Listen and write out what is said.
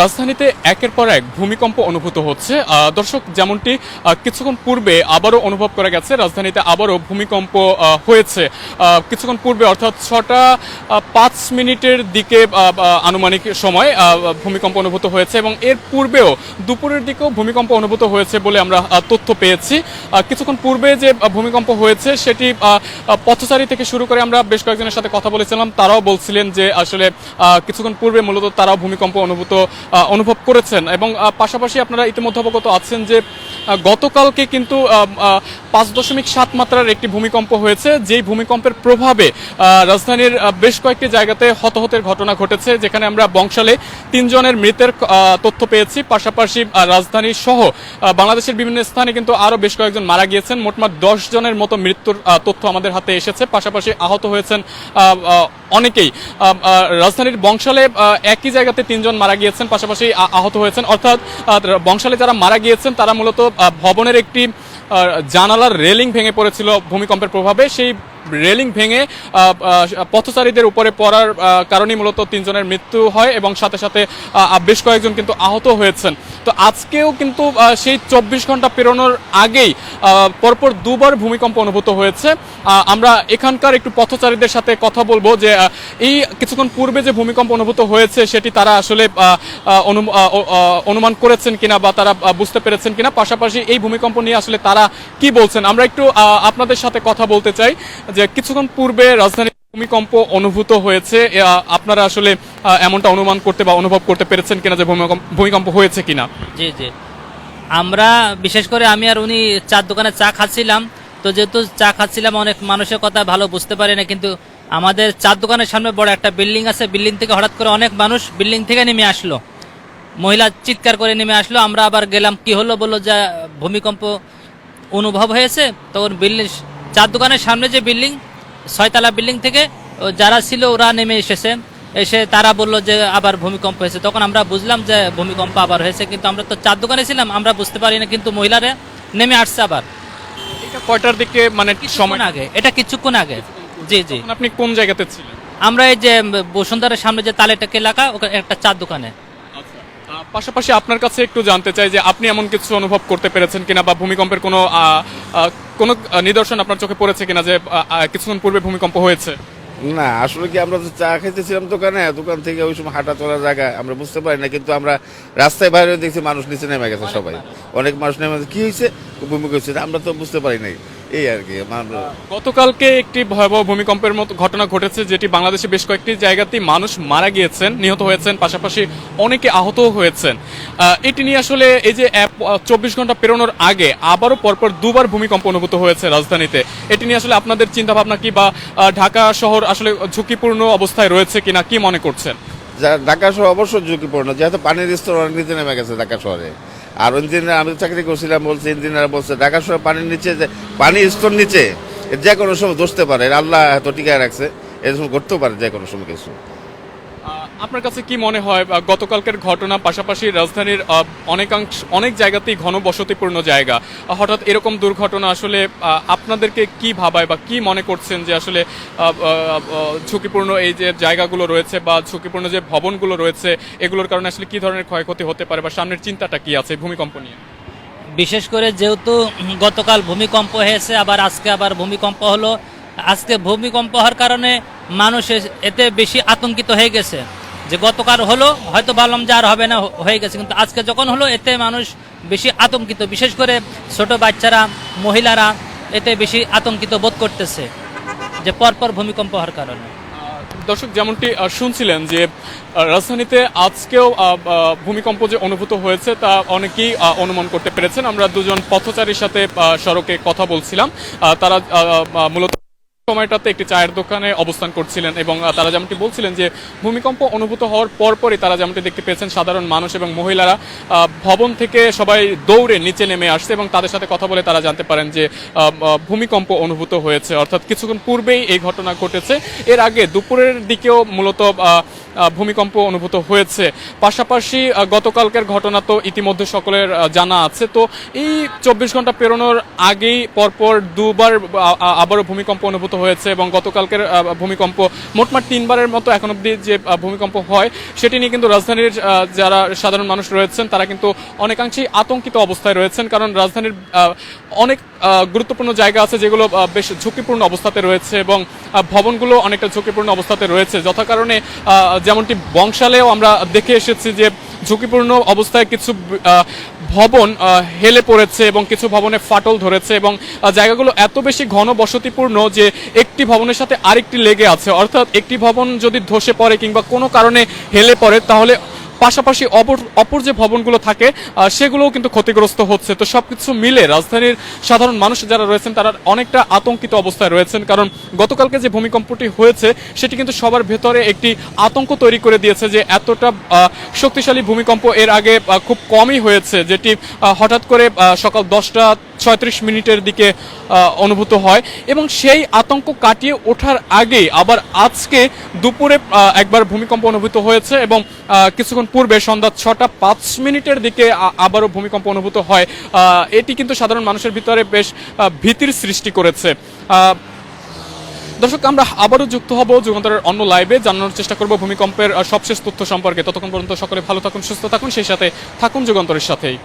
রাজধানীতে একের পর এক ভূমিকম্প অনুভূত হচ্ছে। দর্শক, যেমনটি কিছুক্ষণ পূর্বে আবারও অনুভব করা গেছে, রাজধানীতে আবারও ভূমিকম্প হয়েছে। কিছুক্ষণ পূর্বে, অর্থাৎ ছটা পাঁচ মিনিটের দিকে আনুমানিক সময় ভূমিকম্প অনুভূত হয়েছে এবং এর পূর্বেও দুপুরের দিকেও ভূমিকম্প অনুভূত হয়েছে বলে আমরা তথ্য পেয়েছি। কিছুক্ষণ পূর্বে যে ভূমিকম্প হয়েছে, সেটি পথচারী থেকে শুরু করে আমরা বেশ কয়েকজনের সাথে কথা বলেছিলাম। তারাও বলছিলেন যে, আসলে কিছুক্ষণ পূর্বে মূলত তারাও ভূমিকম্প অনুভূত অনুভব করেছেন এবং পাশাপাশি আপনারা ইতিমধ্যে অবগত আছেন যে গতকালকে কিন্তু পাঁচ দশমিক সাত মাত্রার একটি ভূমিকম্প হয়েছে। যেই ভূমিকম্পের প্রভাবে রাজধানীর বেশ কয়েকটি জায়গাতে হতাহতের ঘটনা ঘটেছে, যেখানে আমরা বংশালে তিনজনের মৃতের তথ্য পেয়েছি। পাশাপাশি রাজধানী সহ বাংলাদেশের বিভিন্ন স্থানে কিন্তু আরও বেশ কয়েকজন মারা গিয়েছেন। মোটমাট দশ জনের মতো মৃত্যুর তথ্য আমাদের হাতে এসেছে। পাশাপাশি আহত হয়েছেন অনেকেই। রাজধানীর বংশালে একই জায়গাতে তিনজন মারা গিয়েছেন, পাশাপাশি আহত হয়েছেন। অর্থাৎ বংশালে যারা মারা গিয়েছেন, তারা মূলত ভবনের একটি জানালার রেলিং ভেঙে পড়েছিল ভূমিকম্পের প্রভাবে। সেই রেলিং ভেঙে পথচারীদের উপরে পড়ার আহ, কারণেই মূলত তিনজনের মৃত্যু হয় এবং সাথে সাথে বেশ কয়েকজন কিন্তু আহত হয়েছেন। তো আজকেও কিন্তু সেই চব্বিশ ঘণ্টা পেরোনোর আগেই পরপর দুবার ভূমিকম্প অনুভূত হয়েছে। আমরা এখানকার একটু পথচারীদের সাথে কথা বলব যে এই কিছুক্ষণ পূর্বে যে ভূমিকম্প অনুভূত হয়েছে, সেটি তারা আসলে অনুমান করেছেন কিনা বা তারা বুঝতে পেরেছেন কিনা। পাশাপাশি এই ভূমিকম্প নিয়ে আসলে তারা কি বলছেন? আমরা একটু আপনাদের সাথে কথা বলতে চাই যে কিছুক্ষণ পূর্বে রাজধানী ভূমিকম্প অনুভূত হয়েছে। আপনারা আসলে এমনটা অনুমান করতে বা অনুভব করতে পেরেছেন কিনা যে ভূমিকম্প হয়েছে কিনা? জি জি। আমরা, বিশেষ করে আমি আর উনি চার দোকানে চা খাচ্ছিলাম। তো যেহেতু চা খাচ্ছিলাম, অনেক মানুষের কথা ভালো বুঝতে পারি না, কিন্তু আমাদের চার দোকানের সামনে বড় একটা বিল্ডিং আছে। বিল্ডিং থেকে হঠাৎ করে অনেক মানুষ বিল্ডিং থেকে নেমে আসলো। মহিলা চিৎকার করে নেমে আসলো। আমরা আবার গেলাম কি হলো? বলল যে ভূমিকম্প অনুভব হয়েছে। তখন বিল্ডিং চার দোকানের সামনে যে বিল্ডিং ছয়তলা বিল্ডিং থেকে ও যারা ছিল ওরা নেমে এসেছে। এসে তারা বলল যে আবার ভূমিকম্প হয়েছে। তখন আমরা বুঝলাম যে ভূমিকম্প আবার হয়েছে। কিন্তু আমরা তো চার দোকানে ছিলাম আমরা বুঝতে পারি না কিন্তু মহিলারা নেমে আসছে আবার। এটা কয়টার দিকে মানে সময়? আগে এটা কিছুক্ষণ আগে। জি জি। তখন আপনি কোন জায়গাতে ছিলেন? আমরা এই যে বসুন্ধরার সামনে যে তালেটাক এলাকা ওখানে একটা চার দোকানে। আচ্ছা। পাশাপাশি আপনার কাছে একটু জানতে চাই যে আপনি এমন কিছু অনুভব করতে পেরেছেন কিনা বা ভূমিকম্পের কোনো কোনো নিদর্শন আপনার চোখে পড়েছে কিনা যে কিছুক্ষণ পূর্বে ভূমিকম্প হয়েছে? না আসলে কি আমরা তো চা খাইতেছিলাম দোকানে দোকান থেকে ওই সময় হাঁটা চলার জায়গা আমরা বুঝতে পারি না কিন্তু আমরা রাস্তায় বাইরে দেখছি মানুষ নিচে নেমে গেছে সবাই। অনেক মানুষ। নেমে গেছে। কি হয়েছে? ভূমিকম্প হয়েছে আমরা তো বুঝতে পারি নাই। এই আর কি আমরা- গতকালকে একটি ভয়াবহ ভূমিকম্পের মতো ঘটনা ঘটেছে যেটি বাংলাদেশে বেশ কয়েকটি জায়গাতেই মানুষ মারা গিয়েছেন নিহত হয়েছেন পাশাপাশি অনেকে আহত হয়েছেন। এটি নিয়ে আসলে এই যে চব্বিশ ঘণ্টা পেরোনোর আগে আবারও পরপর দুবার ভূমিকম্প অনুভূত হয়েছে রাজধানীতে। এটি নিয়ে আসলে আপনাদের চিন্তা ভাবনা কি বা ঢাকা শহর আসলে ঝুঁকিপূর্ণ অবস্থায় রয়েছে কিনা কি মনে করছেন? ঢাকা শহর অবশ্যই ঝুঁকিপূর্ণ যেহেতু পানির স্তর অনেক নিচে নেমে গেছে ঢাকা শহরে। আর ইঞ্জিনিয়ার, আমি চাকরি করছিলাম বলছে, ইঞ্জিনিয়ার বলছে ঢাকা সময় পানির নিচে যে, পানি স্তর নিচে, যে কোনো সময় দোষতে পারে আল্লাহ এত টিকায় রাখছে, এরকম করতেও পারে যে কোনো সময় কিছু। আপনার কাছে কি মনে হয় গতকালকের ঘটনা পাশাপাশি রাজধানীর অনেকাংশ, অনেক জায়গাতেই ঘনবসতিপূর্ণ জায়গা হঠাৎ এরকম দুর্ঘটনা আসলে আপনাদেরকে কি ভাবায় বা কি মনে করছেন যে আসলে ঝুঁকিপূর্ণ এই যে জায়গাগুলো রয়েছে বা ঝুঁকিপূর্ণ যে ভবনগুলো রয়েছে, এগুলোর কারণে আসলে কি ধরনের ক্ষয়ক্ষতি হতে পারে বা সামনের চিন্তাটা কি আছে ভূমিকম্প নিয়ে? বিশেষ করে যেহেতু গতকাল ভূমিকম্প হয়েছে, আবার আজকে আবার ভূমিকম্প হলো। আজকে ভূমিকম্প হওয়ার কারণে মানুষ এতে বেশি আতঙ্কিত হয়ে গেছে। যে গতকাল হলো, হয়তো ভাবলাম যে আর হবে না হয়ে গেছে। কিন্তু আজকে যখন হলো, এতে মানুষ বেশি আতঙ্কিত। বিশেষ করে ছোট বাচ্চারা, মহিলারা এতে বেশি আতঙ্কিত বোধ করতেছে যে পরপর ভূমিকম্প হওয়ার কারণে। দর্শক, যেমনটি শুনছিলেন যে রাজধানীতে আজকেও ভূমিকম্প যে অনুভূত হয়েছে, তা অনেকেই অনুমান করতে পেরেছেন। আমরা দুজন পথচারীর সাথে সড়কে কথা বলছিলাম। তারা মূলত সময়টাতে একটি চায়ের দোকানে অবস্থান করছিলেন এবং তারা যেমনটি বলছিলেন যে, ভূমিকম্প অনুভূত হওয়ার পরপরই তারা যেমনটি দেখতে পেয়েছেন, সাধারণ মানুষ এবং মহিলারা ভবন থেকে সবাই দৌড়ে নিচে নেমে আসছে এবং তাদের সাথে কথা বলে তারা জানতে পারেন যে ভূমিকম্প অনুভূত হয়েছে। অর্থাৎ কিছুক্ষণ পূর্বেই এই ঘটনা ঘটেছে। এর আগে দুপুরের দিকেও মূলত ভূমিকম্প অনুভূত হয়েছে। পাশাপাশি গতকালকের ঘটনা তো ইতিমধ্যে সকলের জানা আছে। তো এই চব্বিশ ঘণ্টা পেরোনোর আগেই পরপর দুবার আবারও ভূমিকম্প অনুভূত মতো হয়েছে এবং গতকালকের ভূমিকম্প মোটমাট তিনবারের মতো এখন অব্দি যে ভূমিকম্প হয়, সেটি নিয়ে কিন্তু রাজধানীর যারা সাধারণ মানুষ রয়েছেন, তারা কিন্তু অনেকাংশেই আতঙ্কিত অবস্থায় রয়েছেন। কারণ রাজধানীর অনেক গুরুত্বপূর্ণ জায়গা আছে যেগুলো বেশ ঝুঁকিপূর্ণ অবস্থাতে রয়েছে এবং ভবনগুলো অনেকটা ঝুঁকিপূর্ণ অবস্থাতে রয়েছে। যথা কারণে যেমনটি বংশালেও আমরা দেখে এসেছি যে ঝুঁকিপূর্ণ অবস্থায় কিছু ভবন হেলে পড়েছে এবং কিছু ভবনে ফাটল ধরেছে এবং জায়গাগুলো এত বেশি ঘন বসতিপূর্ণ যে একটি ভবনের সাথে আরেকটি লেগে আছে। অর্থাৎ একটি ভবন যদি ধসে পড়ে কিংবা কোনো কারণে হেলে পড়ে, তাহলে পাশাপাশি অপর অপর যে ভবনগুলো থাকে সেগুলোও কিন্তু ক্ষতিগ্রস্ত হচ্ছে। তো সবকিছু মিলে রাজধানীর সাধারণ মানুষ যারা রয়েছেন, তারা অনেকটা আতঙ্কিত অবস্থায় রয়েছেন। কারণ গতকালকে যে ভূমিকম্পটি হয়েছে, সেটি কিন্তু সবার ভেতরে একটি আতঙ্ক তৈরি করে দিয়েছে যে এতটা শক্তিশালী ভূমিকম্প এর আগে খুব কমই হয়েছে, যেটি হঠাৎ করে সকাল দশটা ছয়ত্রিশ মিনিটের দিকে অনুভূত হয়। এবং সেই আতঙ্ক কাটিয়ে ওঠার আগে আবার আজকে দুপুরে একবার ভূমিকম্প অনুভূত হয়েছে এবং কিছুক্ষণ পূর্বে সন্ধ্যা ছটা পাঁচ মিনিটের দিকে আবারও ভূমিকম্প অনুভূত হয়। এটি কিন্তু সাধারণ মানুষের ভিতরে বেশ ভীতির সৃষ্টি করেছে। দর্শক, আমরা আবারও যুক্ত হব যুগান্তরের অন্য লাইভে। জানানোর চেষ্টা করব ভূমিকম্পের সবশেষ তথ্য সম্পর্কে। ততক্ষণ পর্যন্ত সকলে ভালো থাকুন, সুস্থ থাকুন, সেই সাথে থাকুন যুগান্তরের সাথেই।